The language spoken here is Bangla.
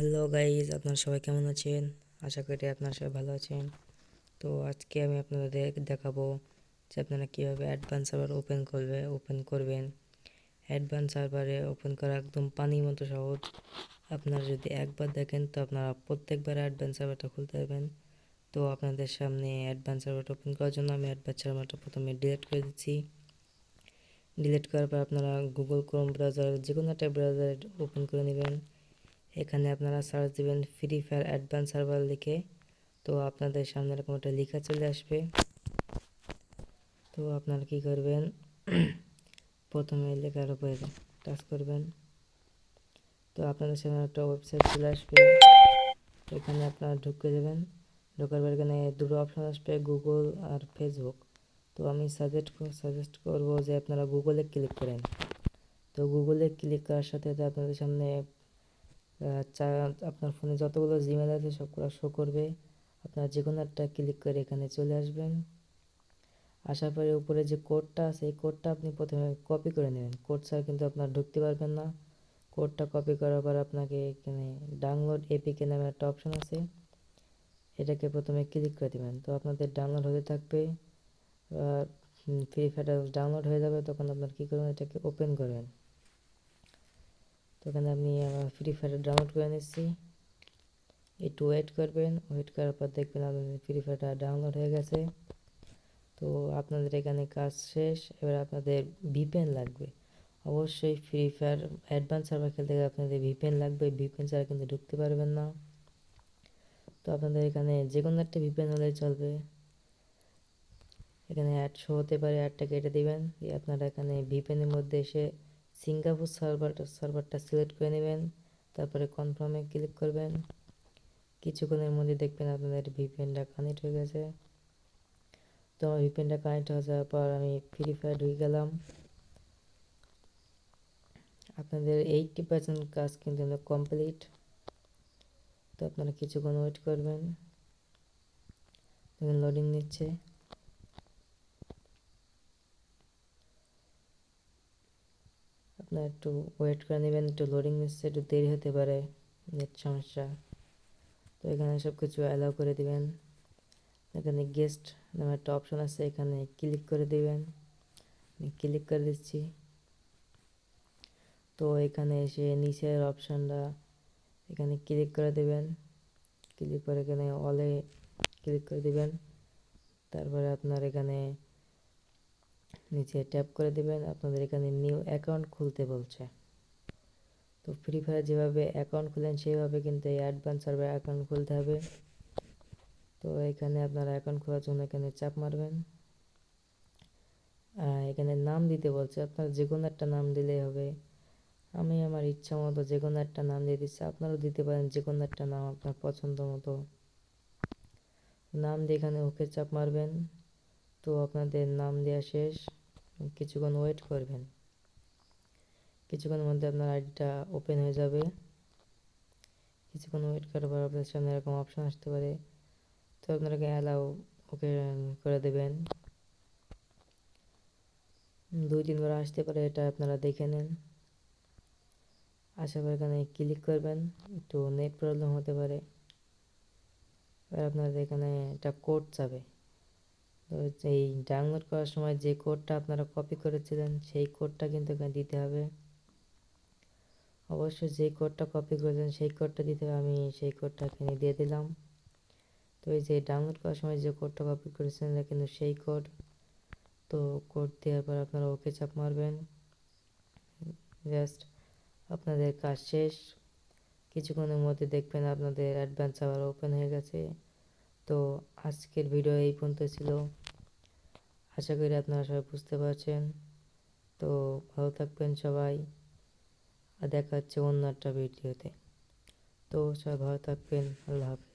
হ্যালো গাইজ আপনারা সবাই কেমন আছেন? আশা করি আপনারা সবাই ভালো আছেন। তো আজকে আমি আপনাদের দেখাবো যে আপনারা কীভাবে অ্যাডভান্স সার্ভার ওপেন করবে ওপেন করবেন। অ্যাডভান্স সার্ভারে ওপেন করা একদম পানির মতো সহজ। আপনারা যদি একবার দেখেন, তো আপনারা প্রত্যেকবার অ্যাডভান্স সার্ভারটা খুলতে পারবেন। তো আপনাদের সামনে অ্যাডভান্স সার্ভারটা ওপেন করার জন্য আমি অ্যাডভান্স সার্ভারটা প্রথমে ডিলিট করে দিচ্ছি। ডিলিট করার পর আপনারা গুগল ক্রোম ব্রাউজার যে কোনো একটা ব্রাউজার ওপেন করে নেবেন। এখানে আপনারা সার্চ দিবেন ফ্রি ফায়ার অ্যাডভান্স সার্ভার লিখে, তো আপনাদের সামনে এরকম একটা লেখা চলে আসবে। তো আপনারা কি করবেন? প্রথমে লেখার উপরে টাচ করবেন। তো আপনাদের সামনে একটা ওয়েবসাইট চলে আসবে। এখানে আপনারা ঢুকে দেবেন ঢোকার পর এখানে দুটো অপশান আসবে গুগল আর ফেসবুক তো আমি সাজেস্ট সাজেস্ট করব যে আপনারা গুগলে ক্লিক করেন। তো গুগলে ক্লিক করার সাথে সাথে আপনাদের সামনে আপনার ফোনে যতগুলো জিমেল আছে সবগুলো শো করবে। আপনারা যে কোনো একটা ক্লিক করে এখানে চলে আসবেন। আসার পরে উপরে যে কোডটা আছে, এই কোডটা আপনি প্রথমে কপি করে নেবেন। কোড ছাড়া কিন্তু আপনার ঢুকতে পারবেন না। কোডটা কপি করার পর আপনাকে এখানে ডাউনলোড এপিকে নামে একটা অপশন আছে। এটাকে প্রথমে ক্লিক করে দেবেন। তো আপনাদের ডাউনলোড হতে থাকবে। ফ্রি ফায়ারটা ডাউনলোড হয়ে যাবে, তখন আপনার কী করবেন? এটাকে ওপেন করবেন। তো এখানে আপনি ফ্রি ফায়ার ডাউনলোড করে নিচ্ছি। একটু ওয়েট করবেন ওয়েট করার পর দেখবেন আপনাদের ফ্রি ফায়ারটা ডাউনলোড হয়ে গেছে। তো আপনাদের এখানে কাজ শেষ, এবার আপনাদের ভিপেন লাগবে। অবশ্যই ফ্রি ফায়ার অ্যাডভান্স সার্ভার খেলতে গেলে আপনাদের ভিপেন লাগবে ভিপেন ছাড়া কিন্তু ঢুকতে পারবেন না। তো আপনাদের এখানে যে কোনো একটা ভিপেন হলেই চলবে। এখানে অ্যাড শো হতে পারে অ্যাডটা কেটে দেবেন। আপনারা এখানে ভিপেনের মধ্যে এসে সিঙ্গাপুর সার্ভারটা সার্ভারটা সিলেক্ট করে নেবেন, তারপরে কনফার্মে ক্লিক করবেন। কিছুক্ষণের মধ্যে দেখবেন আপনাদের ভিপিএনটা কানেক্ট হয়ে গেছে। তো আমার ভিপিএনটা কানেক্ট হয়ে যাওয়ার পর আমি ফ্রি ফায়ার ঢুকে গেলাম। আপনাদের এইটটি পার্সেন্ট কাজ কিন্তু কমপ্লিট তো আপনারা কিছুক্ষণ ওয়েট করবেন। লোডিং নিচ্ছে। আপনার একটু ওয়েট করে নেবেন, একটু লোডিং নিচ্ছে, একটু দেরি হতে পারে, নেট সমস্যা। তো এখানে সব কিছু অ্যালাউ করে দিবেন। এখানে গেস্ট নামে একটা অপশন আছে, এখানে ক্লিক করে দিবেন। ক্লিক করে দিচ্ছি। তো এখানে এসে নিচের অপশানটা এখানে ক্লিক করে দেবেন। ক্লিক করে এখানে অলে ক্লিক করে দেবেন। তারপরে আপনার এখানে নিচে ট্যাপ করে দেবেন, আপনাদের এখানে নিউ অ্যাকাউন্ট খুলতে বলছে। তো ফ্রি ফায়ার যেভাবে অ্যাকাউন্ট খুলেন, সেইভাবে কিন্তু এই অ্যাডভান্স সার্ভার অ্যাকাউন্ট খুলতে হবে। তো এখানে আপনারা অ্যাকাউন্ট খোলার জন্য এখানে চাপ মারবেন। এখানে নাম দিতে বলছে, আপনার যে কোনো একটা নাম দিলেই হবে। আমি আমার ইচ্ছা মতো যে কোনো একটা নাম দিয়ে দিচ্ছি, আপনারাও দিতে পারেন যে কোনো একটা নাম আপনার পছন্দ মতো। নাম দিয়ে এখানে ওকে চাপ মারবেন। তো আপনাদের নাম দেওয়া শেষ। কিছুক্ষণ ওয়েট করবেন। কিছুক্ষণের মধ্যে আপনার আইডিটা ওপেন হয়ে যাবে। কিছুক্ষণ ওয়েট করার পর আপনার সামনে এরকম অপশান আসতে পারে। তো আপনাকে অ্যালাউ ওকে করে দেবেন। দুই, তিনবার আসতে পারে, এটা আপনারা দেখে নেন। আশা করি এখানে ক্লিক করবেন, একটু নেট প্রবলেম হতে পারে। এবার আপনাদের এখানে একটা কোড যাবে। তো এই ডাউনলোড করার সময় যে কোডটা আপনারা কপি করেছিলেন, সেই কোডটা কিন্তু এখানে দিতে হবে। অবশ্যই যে কোডটা কপি করেছেন, সেই কোডটা দিতে হবে। আমি সেই কোডটা এখানে দিয়ে দিলাম। তো এই যে ডাউনলোড করার সময় যে কোডটা কপি করেছেন এটা কিন্তু সেই কোড তো কোড দেওয়ার পর আপনারা ওকে চাপ মারবেন। জাস্ট আপনাদের কাজ শেষ। কিছুক্ষণের মধ্যে দেখবেন আপনাদের অ্যাডভান্স আবার ওপেন হয়ে গেছে। তো আজকের ভিডিও এই পর্যন্ত ছিল। আশা করি আপনারা সবাই বুঝতে পারছেন। তো ভালো থাকবেন সবাই আর দেখা হচ্ছে অন্য একটা ভিডিওতে। তো সবাই ভালো থাকবেন, আল্লাহ হাফিজ।